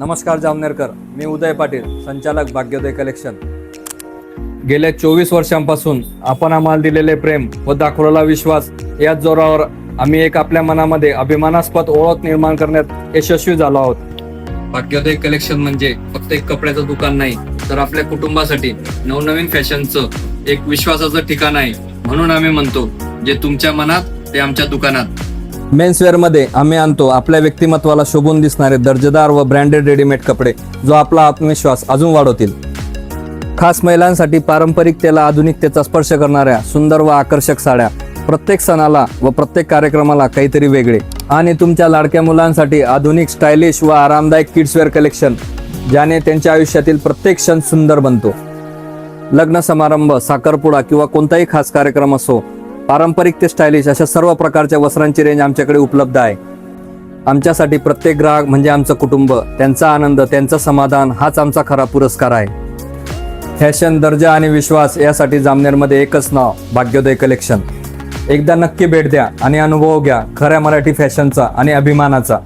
नमस्कार जामनेरकर मी उदय पाटील संचालक भाग्योदय कलेक्शन. गेल्या चोवीस वर्षांपासून आपण आम्हाला दिलेले प्रेम व दाखवलेला विश्वास याच जोरावर आम्ही एक आपल्या मनामध्ये अभिमानास्पद ओळख निर्माण करण्यात यशस्वी झालो आहोत. भाग्योदय कलेक्शन म्हणजे फक्त एक कपड्याचं दुकान नाही तर आपल्या कुटुंबासाठी नवनवीन फॅशनचं एक विश्वासाचं ठिकाण आहे म्हणून आम्ही म्हणतो जे तुमच्या मनात ते आमच्या दुकानात. मेन्सवेअरमध्ये आम्ही आणतो. आपल्या व्यक्तिमत्वाला शोभून दिसणारे दर्जेदार व ब्रँडेड रेडीमेड कपडे जो आपला आत्मविश्वास अजून वाढवतील. खास महिलांसाठी पारंपरिकतेला आधुनिकतेचा स्पर्श करणाऱ्या सुंदर व आकर्षक साड्या प्रत्येक सणाला व प्रत्येक कार्यक्रमाला काहीतरी वेगळे. आणि तुमच्या लाडक्या मुलांसाठी आधुनिक स्टायलिश व आरामदायक किड्सवेअर कलेक्शन ज्याने त्यांच्या आयुष्यातील प्रत्येक क्षण सुंदर बनतो. लग्न समारंभ साखरपुडा किंवा कोणताही खास कार्यक्रम असो पारंपरिक ते स्टायलिश अशा सर्व प्रकारच्या वस्त्रांची रेंज आमच्याकडे उपलब्ध आहे. आमच्यासाठी प्रत्येक ग्राहक म्हणजे आमचं कुटुंब त्यांचा आनंद त्यांचं समाधान हाच आमचा खरा पुरस्कार आहे. फॅशन दर्जा आणि विश्वास यासाठी जामनेरमध्ये एकच नाव भाग्योदय कलेक्शन एकदा नक्की भेट द्या आणि अनुभव घ्या खऱ्या मराठी फॅशनचा आणि अभिमानाचा.